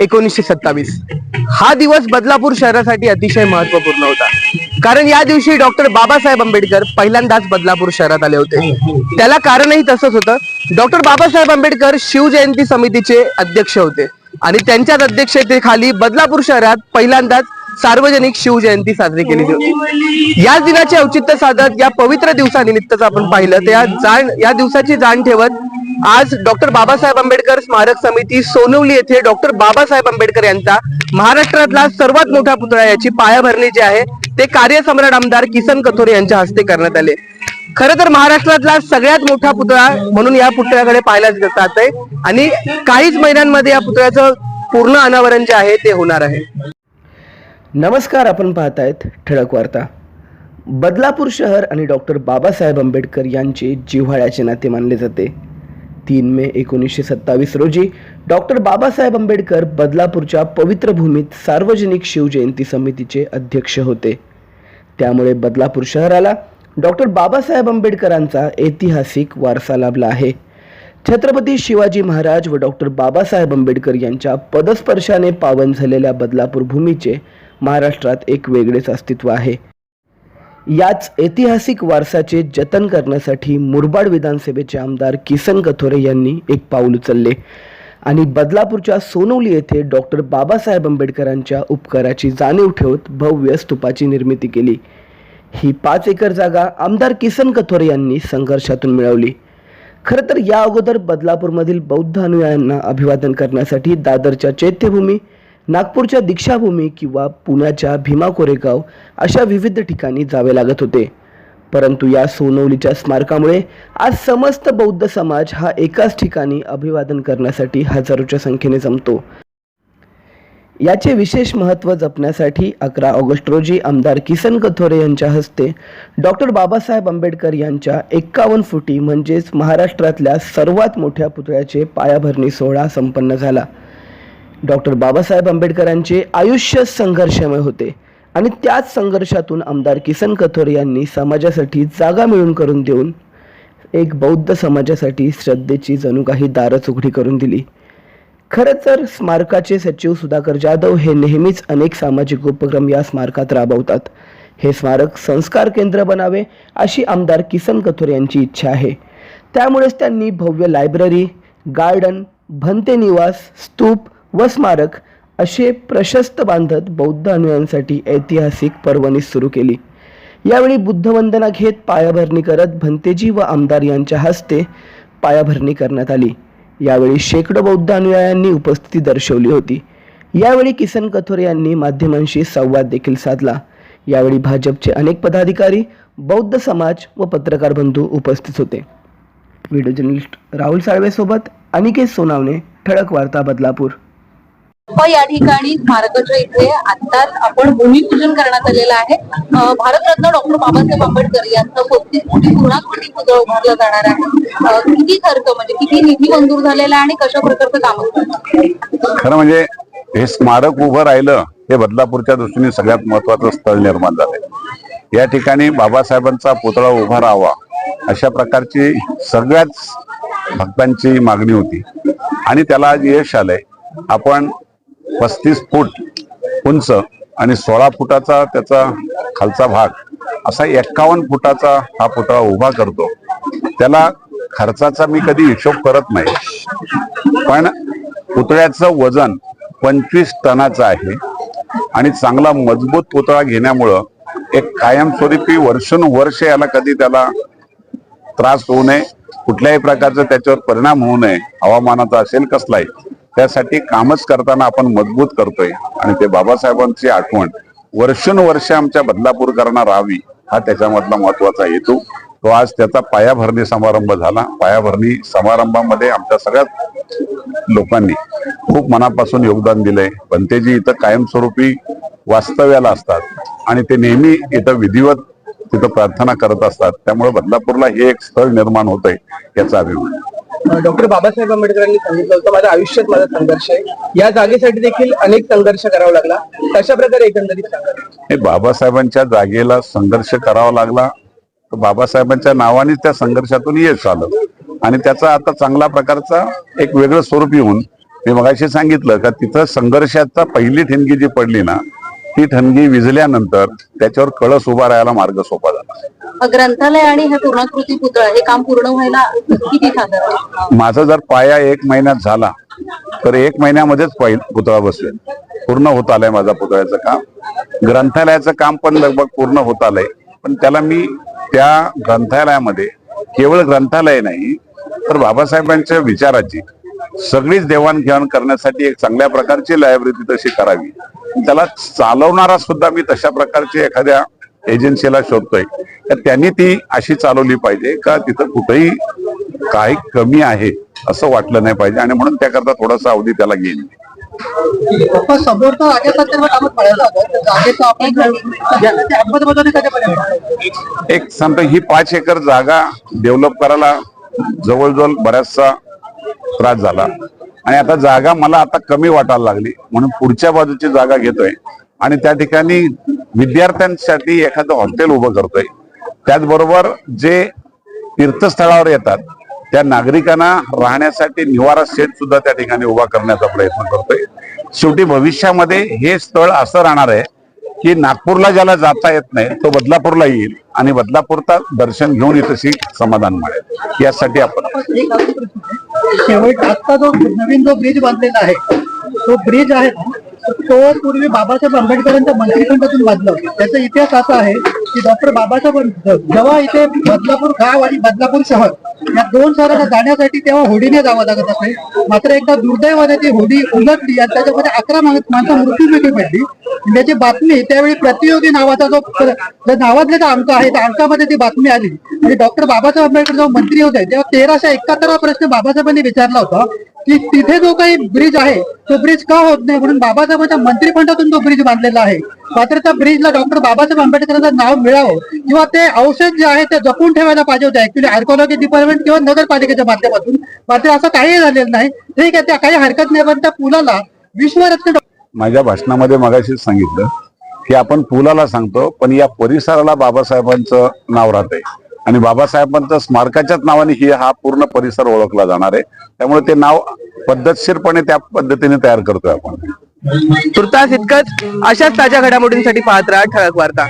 एकोणीसशे सत्तावीस. हा दिवस बदलापूर शहरासाठी अतिशय महत्त्वपूर्ण होता. कारण या दिवशी डॉक्टर बाबासाहेब आंबेडकर पहिल्यांदाच बदलापूर शहरात आले होते. त्याला कारणही तसंच होतं. डॉक्टर बाबासाहेब आंबेडकर शिवजयंती समितीचे अध्यक्ष होते. आणि त्यांच्याच अध्यक्षतेखाली बदलापूर शहरात पहिल्यांदाच सार्वजनिक शिवजयंती साजरी केली होती. या दिनाचे औचित्य साधत या पवित्र दिवसानिमित्तच आपण पाहिलं तर या जाण या दिवसाची जाण ठेवत आज डॉक्टर बाबासाहेब आंबेडकर स्मारक समिती सोनवली येथे डॉक्टर बाबासाहेब आंबेडकर यांचा महाराष्ट्रातला सर्वात मोठा पुतळा याची पायाभरणी जी आहे ते कार्यसम्राट आमदार किसन कथोरे यांच्या हस्ते करण्यात आले. खरं तर महाराष्ट्रातला सगळ्यात मोठा पुतळा म्हणून या पुतळ्याकडे पाहायला जात आहे आणि काहीच महिन्यांमध्ये या पुतळ्याचं पूर्ण अनावरण जे आहे ते होणार आहे. नमस्कार आपण पाहतायत ठळक वार्ता. बदलापूर शहर आणि डॉक्टर बाबासाहेब आंबेडकर यांचे जिव्हाळ्याचे नाते मानले जाते. तीन मे एकोणीसशे सत्तावीस रोजी डॉक्टर बाबासाहेब आंबेडकर बदलापूरच्या पवित्र भूमीत सार्वजनिक शिवजयंती समितीचे अध्यक्ष होते. त्यामुळे बदलापूर शहराला डॉक्टर बाबासाहेब आंबेडकरांचा ऐतिहासिक वारसा लाभला आहे. छत्रपती शिवाजी महाराज व डॉक्टर बाबासाहेब आंबेडकर यांच्या पदस्पर्शाने पावन झालेल्या बदलापूर भूमीचे महाराष्ट्रात एक वेगळेच अस्तित्व आहे. याच ऐतिहासिक वारसाचे जतन करण्यासाठी मुरबाड विधानसभेचे आमदार किसन कथोरे यांनी एक पाऊल उचलले. आणि बदलापूरच्या सोनवली येथे डॉक्टर बाबासाहेब आंबेडकरांच्या उपकाराची जाणीव ठेवत भव्य स्तूपाची निर्मिती केली. ही पाच एकर जागा आमदार किसन कथोरे यांनी संघर्षातून मिळवली. खरं तर या अगोदर बदलापूरमधील बौद्ध अनुयायांना अभिवादन करण्यासाठी दादरच्या चैत्यभूमी नागपूरच्या दीक्षाभूमी किंवा पुण्याच्या भीमा कोरेगाव अशा विविध ठिकाणी जावे लागत होते. परंतु या सोनवलीच्या स्मारकामुळे आज समस्त बौद्ध समाज हा एकाच ठिकाणी अभिवादन करण्यासाठी हजारोच्या संख्येने जमतो. याचे विशेष महत्त्व जपण्यासाठी अकरा ऑगस्ट रोजी आमदार किसन कथोरे यांच्या हस्ते डॉक्टर बाबासाहेब आंबेडकर यांच्या एक्कावन्न फुटी म्हणजेच महाराष्ट्रातल्या सर्वात मोठ्या पुतळ्याचे पायाभरणी सोहळा संपन्न झाला. डॉक्टर बाबासाहेब आंबेडकरांचे आयुष्य संघर्षमय होते. आणि त्याच संघर्षातून आमदार किसन कथोर यांनी समाजासाठी जागा मिळून करून देऊन एक बौद्ध समाजासाठी श्रद्धेची जणू काही दारच उघडी करून दिली. खरं तर स्मारकाचे सचिव सुधाकर जाधव हे नेहमीच अनेक सामाजिक उपक्रम या स्मारकात राबवतात. हे स्मारक संस्कार केंद्र बनावे अशी आमदार किसन कथोर यांची इच्छा आहे. त्यामुळेच त्यांनी भव्य लायब्ररी गार्डन भंते निवास स्तूप व स्मारक असे प्रशस्त बांधत बौद्ध अनुयायांसाठी ऐतिहासिक पर्वणी सुरू केली. यावेळी बुद्धवंदना घेत पायाभरणी करत भंतेजी व आमदार यांच्या हस्ते पायाभरणी करण्यात आली. यावेळी शेकडो बौद्ध अनुयायांनी उपस्थिती दर्शवली होती. यावेळी किसन कथोरे यांनी माध्यमांशी संवाद देखील साधला. यावेळी भाजपचे अनेक पदाधिकारी बौद्ध समाज व पत्रकार बंधू उपस्थित होते. व्हिडिओ जर्नलिस्ट राहुल साळवेसोबत अनिकेत सोनावणे ठळक वार्ता बदलापूर. हो, या ठिकाणी स्मारकाच्या इथे आत्ताच आपण भूमिपूजन करण्यात आलेलं आहे. भारतरत्न डॉक्टर बाबासाहेब आंबेडकर यांचं पस्तीस कोटी पूर्णाकृती पुतळा उभारला जाणार आहे. किती खर्च म्हणजे किती निधी मंजूर झालेला आहे आणि कशा प्रकारचं काम खरं म्हणजे हे स्मारक उभं राहिलं हे बदलापूरच्या दृष्टीने सगळ्यात महत्वाचं स्थळ निर्माण झालंय. या ठिकाणी बाबासाहेबांचा पुतळा उभा राहावा अशा प्रकारची सगळ्याच भक्तांची मागणी होती. आणि त्याला आज यश आलंय. आपण पस्तीस फूट उंच आणि सोळा फुटाचा त्याचा खालचा भाग असा एक्कावन्न फुटाचा हा पुतळा उभा करतो. त्याला खर्चाचा मी कधी हिशोब करत नाही. पण पुतळ्याचं वजन पंचवीस टनाचं आहे आणि चांगला मजबूत पुतळा घेण्यामुळं एक कायमस्वरूपी वर्षानुवर्ष याला कधी त्याला त्रास होऊ नये कुठल्याही प्रकारचा त्याच्यावर परिणाम होऊ नये हवामानाचा असेल कसलाही. त्यासाठी कामच करताना आपण मजबूत करतोय. आणि ते बाबासाहेबांची आठवण वर्षानुवर्ष आमच्या बदलापूरकरांना राहावी हा त्याच्यामधला महत्त्वाचा हेतू. तो आज त्याचा पायाभरणी समारंभ झाला. पायाभरणी समारंभामध्ये आमच्या सगळ्यात लोकांनी खूप मनापासून योगदान दिलंय. पंतेजी इथं कायमस्वरूपी वास्तव्याला असतात आणि ते नेहमी इथं विधिवत तिथं प्रार्थना करत असतात त्यामुळे बदलापूरला हे एक स्थळ निर्माण होतंय याचा अभिमान. डॉक्टर बाबासाहेब आंबेडकरांनी सांगितलं होतं माझ्या आयुष्यात माझा संघर्ष आहे. या जागेसाठी देखील अनेक संघर्ष करावा लागला. कशा प्रकारे एकंदरीत सांगा बाबासाहेबांच्या जागेला संघर्ष करावा लागला. तर बाबासाहेबांच्या नावानेच त्या संघर्षातून यश आलं आणि त्याचा आता चांगला प्रकारचा एक वेगळं स्वरूप येऊन मी मगाशी सांगितलं का तिथं संघर्षाचा पहिली ठिणगी जी पडली ना ती ठणगी विझल्यानंतर त्याच्यावर कळस उभा राहायला मार्ग सोपा झाला. ग्रंथालय आणि हे पूर्णाकृती पुतळा हे काम पूर्ण व्हायला किती माझा जर पाया एक महिन्यात झाला तर एक महिन्यामध्येच पुतळा बसवेल पूर्ण होत आलंय माझा पुतळ्याचं काम. ग्रंथालयाचं काम पण लगभग पूर्ण होत आलंय. पण त्याला मी त्या ग्रंथालयामध्ये केवळ ग्रंथालय नाही तर बाबासाहेबांच्या विचाराची सगळीच देवाणघेवाण करण्यासाठी एक चांगल्या प्रकारची लायब्ररी तशी करावी. त्याला चालवणारा सुद्धा मी तशा प्रकारची एखाद्या एजन्सीला शोधतोय. तर त्यांनी ती अशी चालवली पाहिजे का तिथं कुठेही काही कमी आहे असं वाटलं नाही पाहिजे आणि म्हणून त्याकरता थोडासा अवधी त्याला घेईन एक सांगतो ही पाच एकर जागा डेव्हलप करायला जवळजवळ बऱ्याचसा त्रास झाला. आणि आता जागा मला आता कमी वाटायला लागली. म्हणून पुढच्या बाजूची जागा घेतोय. आणि त्या ठिकाणी विद्यार्थ्यांसाठी एखादं हॉस्टेल उभं करतोय. त्याचबरोबर जे तीर्थस्थळावर येतात त्या नागरिकांना राहण्यासाठी निवारा सेट सुद्धा त्या ठिकाणी उभा करण्याचा प्रयत्न करतोय. शेवटी भविष्यामध्ये हे स्थळ असं राहणार आहे की नागपूरला ज्याला जाता येत नाही तो बदलापूरला येईल आणि बदलापूरचा दर्शन घेऊन इथं समाधान मिळेल. यासाठी आपण शेवट आता जो नवीन जो ब्रिज बांधलेला आहे तो ब्रिज आहे ना तो पूर्वी बाबासाहेब आंबेडकरांच्या मंत्रिखंडातून बांधला त्याचा इतिहास असा आहे की डॉक्टर बाबासाहेब आंबेडकर जेव्हा इथे बदलापूर गाव आणि बदलापूर शहर या दोन शहराला जाण्यासाठी तेव्हा होडीने जावं लागत असे. मात्र एकदा दुर्दैवाने ती होडी उलटली आणि त्याच्यामध्ये अकरा माणसं मृत्यूमुखी पडली त्याची बातमी त्यावेळी प्रतियोगी नावाचा जो नावातले जो अंक आहे त्या अंकामध्ये ती बातमी आली. आणि डॉक्टर बाबासाहेब आंबेडकर जेव्हा मंत्री होते तेव्हा तेराशे एकाहत्तरा प्रश्न बाबासाहेबांनी विचारला होता की तिथे जो काही ब्रिज आहे तो ब्रिज का होत नाही? म्हणून बाबासाहेबांच्या मंत्रिफंडातून तो ब्रिज बांधलेला आहे. मात्र त्या ब्रिजला डॉक्टर बाबासाहेब आंबेडकरांचं नाव मिळावं. किंवा ते अवशेष जे आहे ते जपून ठेवायला पाहिजे होते. ऍक्च्युली आर्कोलॉजी डिपार्टमेंट किंवा नगरपालिकेच्या माध्यमातून. मात्र असं काही झालेलं नाही. ठीक आहे त्या काही हरकत नाही पण त्या पुलाला विश्वरत्न माझ्या भाषणामध्ये मगाशीच सांगितलं की आपण पुलाला सांगतो पण या परिसराला बाबासाहेबांचं नाव राहतंय. आणि बाबासाहेबांचं स्मारकाच्याच नावाने ही हा पूर्ण परिसर ओळखला जाणार आहे. त्यामुळे ते नाव पद्धतशीरपणे त्या पद्धतीने तयार करतोय आपण. तुर्तास इतकंच अशाच ताज्या घडामोडींसाठी पाहत राहा ठळक वार्ता.